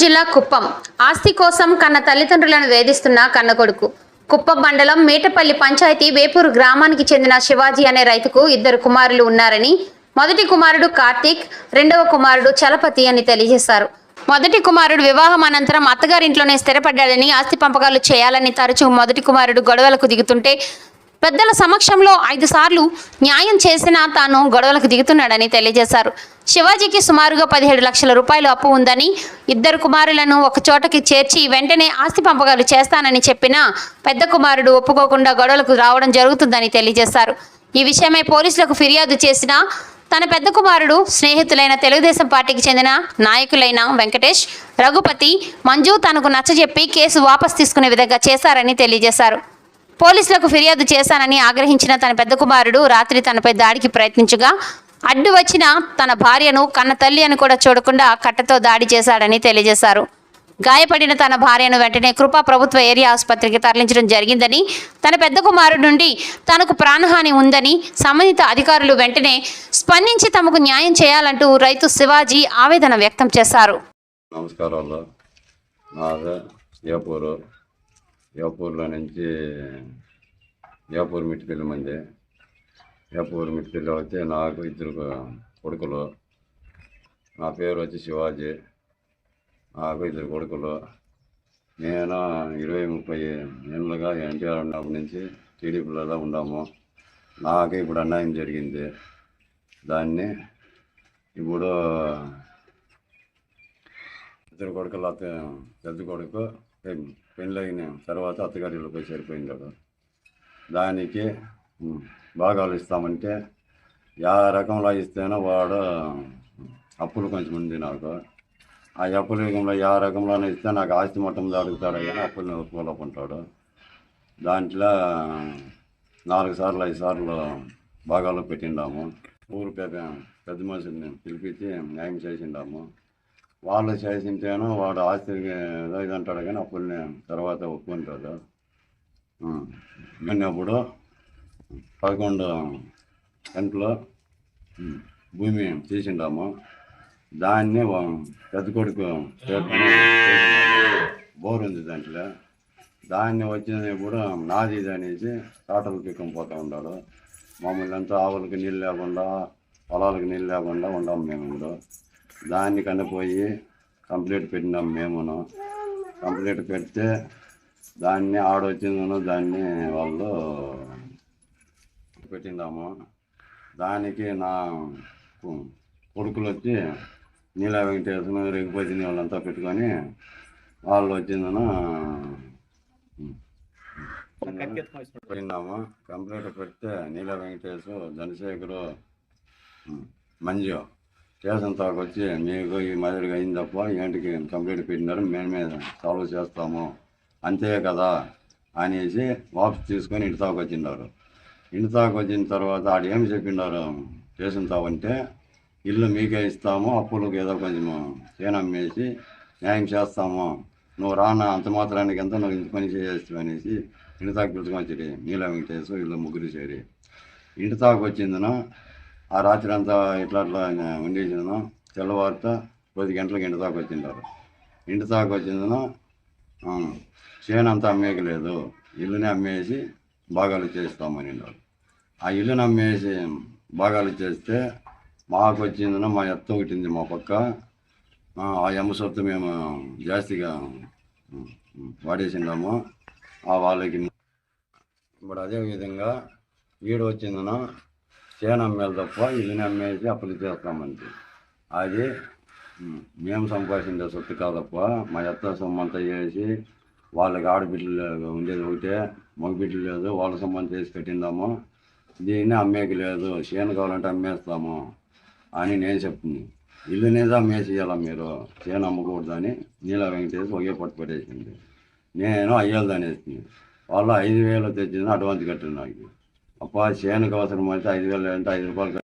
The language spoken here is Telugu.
జిల్లా కుప్పం. ఆస్తి కోసం కన్న తల్లిదండ్రులను వేధిస్తున్న కన్న కొడుకు. కుప్పం మండలం మేటపల్లి పంచాయతీ వేపూరు గ్రామానికి చెందిన శివాజీ అనే రైతుకు ఇద్దరు కుమారులు ఉన్నారని మొదటి కుమారుడు కార్తీక్ రెండవ కుమారుడు చలపతి అని తెలియజేశారు. మొదటి కుమారుడు వివాహం అనంతరం అత్తగారింట్లోనే స్థిరపడ్డాడని ఆస్తి పంపకాలు చేయాలని తరచూ మొదటి కుమారుడు గొడవలకు దిగుతుంటే పెద్దల సమక్షంలో ఐదు సార్లు న్యాయం చేసినా తాను గొడవలకు దిగుతున్నాడని తెలియజేశారు. శివాజీకి సుమారుగా పదిహేడు లక్షల రూపాయలు అప్పు ఉందని ఇద్దరు కుమారులను ఒక చోటకి చేర్చి వెంటనే ఆస్తి పంపకాలు చేస్తానని చెప్పినా పెద్ద కుమారుడు ఒప్పుకోకుండా గొడవలకు రావడం జరుగుతుందని తెలియజేశారు. ఈ విషయమై పోలీసులకు ఫిర్యాదు చేసినా తన పెద్ద కుమారుడు స్నేహితులైన తెలుగుదేశం పార్టీకి చెందిన నాయకులైన వెంకటేష్ రఘుపతి మంజు తనకు నచ్చజెప్పి కేసు వాపస్ తీసుకునే విధంగా చేశారని తెలియజేశారు. పోలీసులకు ఫిర్యాదు చేశానని ఆగ్రహించిన తన పెద్ద కుమారుడు రాత్రి తనపై దాడికి ప్రయత్నించగా అడ్డు వచ్చిన తన భార్యను కన్న తల్లి అని కూడా చూడకుండా కట్టతో దాడి చేశాడని తెలియజేశారు. గాయపడిన తన భార్యను వెంటనే కృపా ప్రభుత్వ ఏరియా ఆసుపత్రికి తరలించడం జరిగిందని తన పెద్ద కుమారుడు నుండి తనకు ప్రాణహాని ఉందని సంబంధిత అధికారులు వెంటనే స్పందించి తమకు న్యాయం చేయాలంటూ రైతు శివాజీ ఆవేదన వ్యక్తం చేశారు. నమస్కారాలు. ఏపూరు. నుంచి ఏపూరు మిట్టిపల్లి మంది ఏపూరు మిట్టిలో వచ్చి నాకు ఇద్దరు కొడుకులు. నా పేరు వచ్చి శివాజీ. నాకు ఇద్దరు కొడుకులు. నేను ఇరవై ముప్పై ఏళ్ళుగా ఎన్టీఆర్ ఉన్నప్పటి నుంచి టీడీపీలో ఉన్నాము. నాకు ఇప్పుడు అన్యాయం జరిగింది. దాన్ని ఇప్పుడు ఇద్దరు కొడుకులు అత్త పెద్ద కొడుకు పెళ్ళైన తర్వాత అత్తగారిలో పోయి సరిపోయినాడు దానికి భాగాలు ఇస్తామంటే యా రకంలో ఇస్తేనో వాడు అప్పులు కొంచెం ఉంది నాకు. ఆ అప్పుల యుగంలో యా రకంలోనే ఇస్తే నాకు ఆస్తి మొత్తం జరుగుతాడు కానీ అప్పుల్ని ఒప్పుకోలేకుంటాడు దాంట్లో నాలుగు సార్లు ఐదు సార్లు భాగాలు పెట్టిండాము. ఊరు పెద్ద పెద్ద మనుషుల్ని పిలిపించి న్యాయం చేసిండాము. వాళ్ళు చేసింటేనో వాడు ఆస్తి ఏదో ఇది అంటాడు కానీ అప్పుల్ని తర్వాత ఒప్పుకుంటాడు. విన్నప్పుడు పదకొండు గంటలు భూమి తీసిండాము దాన్ని పెద్ద కొడుకు బోర్ ఉంది దాంట్లో. దాన్ని వచ్చినప్పుడు నాది ఇది అనేసి తాటలు పిక్కం పోతూ ఉన్నాడు మమ్మల్ని అంతా ఆవులకి నీళ్ళు లేకుండా పొలాలకు నీళ్ళు లేకుండా ఉన్నాం మేము కూడా దాన్ని కనిపోయి కంప్లీట్ పెట్టినాం మేమును. కంప్లీట్ పెడితే దాన్ని ఆడొచ్చిందను దాన్ని వాళ్ళు పెట్టిందాము. దానికి నా కొడుకులు వచ్చి నీల వెంకటేశ్వర రేగుపతిని వాళ్ళంతా పెట్టుకొని వాళ్ళు వచ్చిందను పెట్టిందాము. కంప్లీట్ పెడితే నీల వెంకటేశు ధనశేఖరు మంజు స్టేషన్ తాకు వచ్చి మీకు ఈ మాదిరిగా అయింది తప్ప ఏంటికి కంప్లీట్ పెట్టినారు మేమే సాల్వ్ చేస్తాము. అంతే కదా అనేసి వాపస్ తీసుకొని ఇటు తాకు వచ్చిండారు వచ్చిన తర్వాత ఆడు ఏం చెప్పిండారు చేసిన తావంటే ఇల్లు మీకే ఇస్తాము అప్పులకు ఏదో కొంచెం చేను అమ్మేసి న్యాయం చేస్తాము. నువ్వు రానా అంత మాత్రానికి ఎంత నువ్వు ఇంత పని చేసేస్తావు అనేసి ఇంటి తాకు పిలుచుకొని వచ్చి వెంకటేశ్వర ఇల్లు ముగ్గురు చేరి. ఇంటి దాకా వచ్చిందిన ఆ రాత్రి అంతా ఇట్లా అట్లా ఉండేసిన తెల్లవారితో పది గంటలకు ఇంటి దాకా వచ్చింటారు. ఇంటి దాకా వచ్చిందను చేను అంతా అమ్మేయలేదు. ఇల్లుని అమ్మేసి భాగాలు చేస్తామని అన్నారు. ఆ ఇల్లుని అమ్మేసి భాగాలు చేస్తే మాకు వచ్చిందను మా ఎత్త ఒకటింది మా పక్క. ఆ ఎమ్మ సొత్తు మేము జాస్తిగా ఉమ్, వాడేసిండాము ఆ వాళ్ళకి ఇప్పుడు అదేవిధంగా వీడు వచ్చిందన చేను అమ్మేది తప్ప ఇల్లుని అమ్మేసి అప్పులు చేస్తామంది. అది మేము సంపాదించే సొత్తు కాదప్ప మా ఎత్త సొమ్మంతా చేసి వాళ్ళకి ఆడబిడ్డలు ఉండేది ఒకటే మగబిడ్డలు లేదు వాళ్ళ సంబంధం చేసి కట్టిందాము. దీన్ని అమ్మేకి లేదు చేను కావాలంటే అమ్మేస్తాము అని నేను చెప్తుంది. ఇల్లునేది అమ్మేసేయాల మీరు? చేను అమ్మకూడదు అని నీల వెంకటేసి ఒకే పట్టు పెట్టేసింది. నేను అయ్యాలి అనేసింది వాళ్ళు ఐదు వేలు తెచ్చింది అడ్వాన్స్ కట్టిన నాకు. అప్ప చేనుకు అవసరం అయితే ఐదు వేలు అంటే ఐదు రూపాయలు